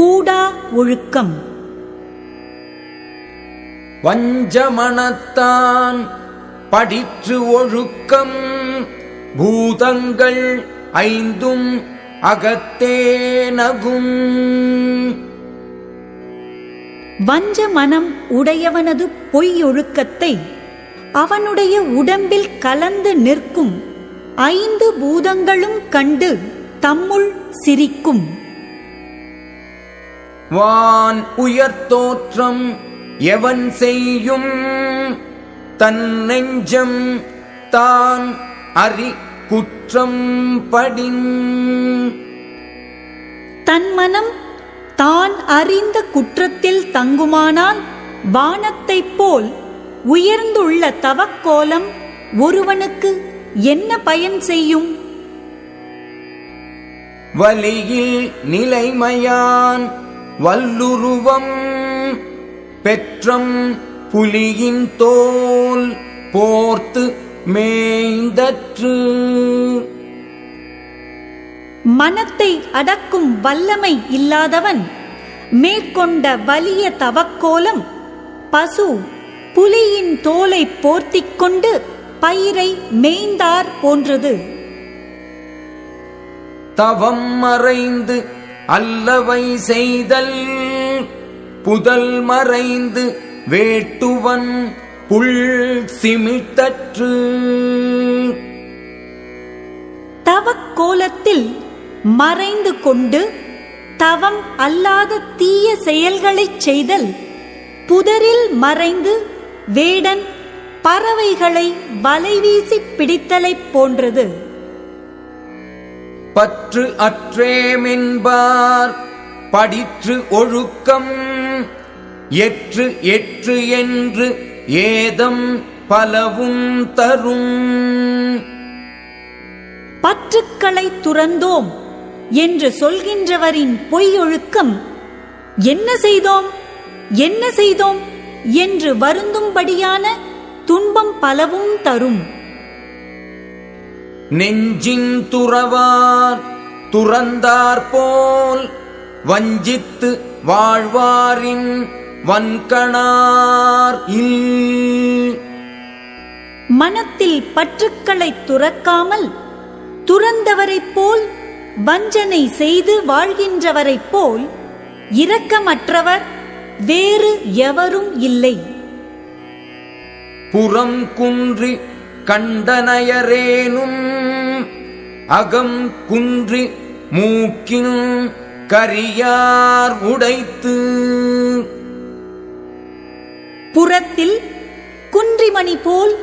கூடா ஒழுக்கம். வஞ்சமனத்தான் படிற்று ஒழுக்கம். பூதங்கள் ஐந்தும் அகத்தே நகும். வஞ்ச மனம் உடையவனது பொய்யொழுக்கத்தை அவனுடைய உடம்பில் கலந்து நிற்கும். ஐந்து பூதங்களும் கண்டு தம்முள் சிரிக்கும். வான் உயர்த்தோற்றம் எவன் செய்யும்? தன் நெஞ்சம் தான் அறி குற்றம் படின். தன் மனம் தான் அறிந்த குற்றத்தில் தங்குமானால் வானத்தைப் போல் உயர்ந்துள்ள தவக்கோலம் ஒருவனுக்கு என்ன பயன் செய்யும்? வலியில் நிலைமையான் வல்லுருவம் பெற்றம் புலியின் தோல் போர்த்து மேய்ந்தற்று. மனத்தை அடக்கும் வல்லமை இல்லாதவன் மேற்கொண்ட வலிய தவக்கோலம் பசு புலியின் தோலை போர்த்திக் கொண்டு பயிரை மேய்ந்தார் போன்றது. தவம் மறைந்து அல்லவை செய்தல் புதல் மறைந்து வேட்டுவன் புல் சிமிழ்த்தற்று. தவக்கோலத்தில் மறைந்து கொண்டு தவம் அல்லாத தீய செயல்களைச் செய்தல் புதரில் மறைந்து வேடன் பறவைகளை வலைவீசி பிடித்தலைப் போன்றது. பற்று அற்றேமென்பார் படிற்று ஒழுக்கம் எற்று எற்று என்று ஏதம் பலவும் தரும். பற்றுக்களை துறந்தோம் என்று சொல்கின்றவரின் பொய்யொழுக்கம் என்ன செய்தோம்? என்ன செய்தோம்? என்று வருந்தும்படியான துன்பம் பலவும் தரும். நெஞ்சின் துறவார் துறந்தார் போல் வஞ்சித்து வாழ்வாரின் வன்கணார் இல். மனத்தில் பற்றுக்களை துறக்காமல் துறந்தவரைப் போல் வஞ்சனை செய்து வாழ்கின்றவரைப் போல் இரக்கமற்றவர் வேறு எவரும் இல்லை. புறம் குன்றி கண்டனயரேனும் அகம் குன்றி மூக்கின் கரியார் உடைத்து. புறத்தில் குன்றிமணி போல்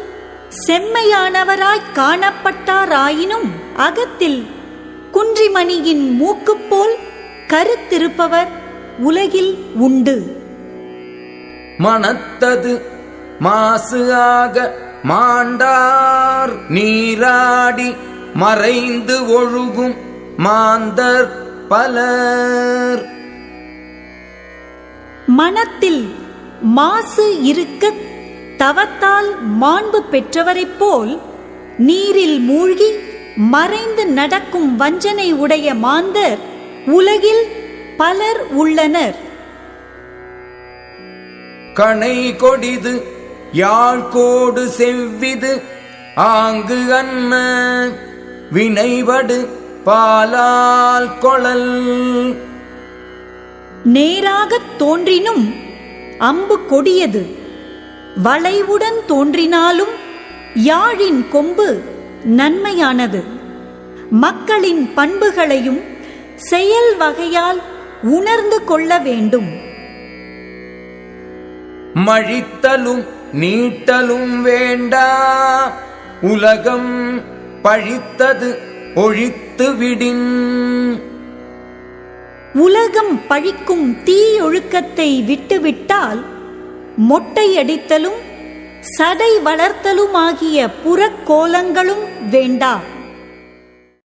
செம்மையானவராய் காணப்பட்டாராயினும் அகத்தில் குன்றிமணியின் மூக்குப் போல் கருத்திருப்பவர் உலகில் உண்டு. மனத்தது மாசு ஆக மாண்டார் நீராடி மறைந்து ஒழுகும் மாந்தர் பலர். மனத்தில் மாசு இருக்க தவத்தால் மாண்பு பெற்றவரைப் போல் நீரில் மூழ்கி மறைந்து நடக்கும் வஞ்சனை உடைய மாந்தர் உலகில் பலர் உள்ளனர். கணை கொடிது யாழ்கோடு செவ்விது ஆங்கு அன்ன. வினைவடு பாலால் கொளல் நேராகத் தோன்றினும் அம்பு கொடியது. வளைவுடன் தோன்றினாலும் யாழின் கொம்பு நன்மையானது. மக்களின் பண்புகளையும் செயல் வகையால் உணர்ந்து கொள்ள வேண்டும். மழித்தலும் நீட்டலும் வேண்டா. உலகம் பழித்தது ஒழித்து விடின் உலகம் பழிக்கும் தீயொழுக்கத்தை விட்டுவிட்டால் மொட்டையடித்தலும் சடை வளர்த்தலுமாகிய புறக்கோலங்களும் வேண்டா.